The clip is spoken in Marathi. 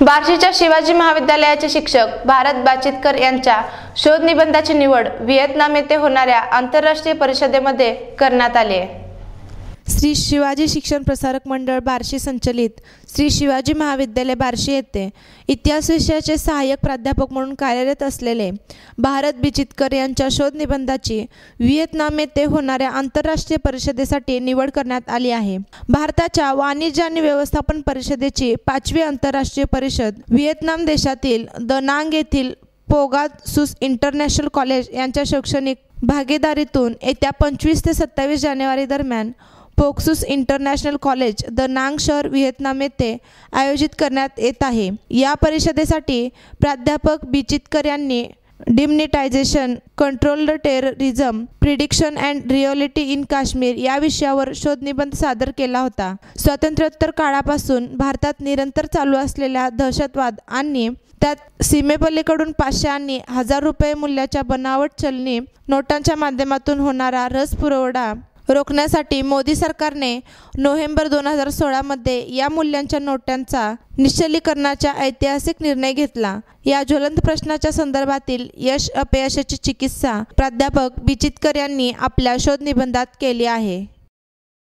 बार्शीच्या शिवाजी महाविद्यालयाचे शिक्षक भारत बाचितकर यांच्या शोध निबंधाची निवड व्हिएतनाम येथे होणाऱ्या आंतरराष्ट्रीय परिषदेमध्ये करण्यात आली आहे. श्री शिवाजी शिक्षण प्रसारक मंडळ बार्शी संचलित श्री शिवाजी महाविद्यालय बार्शी येथे इतिहास विषयाचे सहाय्यक प्राध्यापक म्हणून कार्यरत असलेले भारत बिचितकर यांच्या शोध निबंधाची व्हिएतनाम येथे होणाऱ्या आंतरराष्ट्रीय परिषदेसाठी निवड करण्यात आली आहे. भारताच्या वाणिज्य आणि व्यवस्थापन परिषदेची पाचवी आंतरराष्ट्रीय परिषद व्हिएतनाम देशातील दनांग येथील पोगात सुस इंटरनॅशनल कॉलेज यांच्या शैक्षणिक भागीदारीतून येत्या पंचवीस ते सत्तावीस जानेवारी दरम्यान पोक्सुस इंटरनॅशनल कॉलेज द नांग शहर व्हिएतनाम येथे आयोजित करण्यात येत आहे. या परिषदेसाठी प्राध्यापक बिचितकर यांनी demonetisation controlled terrorism prediction and reality in Kashmir या विषयावर शोधनिबंध सादर केला होता. स्वातंत्र्योत्तर काळापासून भारतात निरंतर चालू असलेल्या दहशतवाद आणि त्यात सीमेपलीकडून पाचशे आणि हजार रुपये मूल्याच्या बनावट चलनी नोटांच्या माध्यमातून होणारा रस पुरवठा रोखण्यासाठी मोदी सरकारने नोव्हेंबर दोन हजार सोळामध्ये या मूल्यांच्या नोटांचा निश्चलीकरणाचा ऐतिहासिक निर्णय घेतला. या ज्वलंत प्रश्नाच्या संदर्भातील यश अपयशाची चिकित्सा प्राध्यापक बिचितकर यांनी आपल्या शोधनिबंधात केली आहे.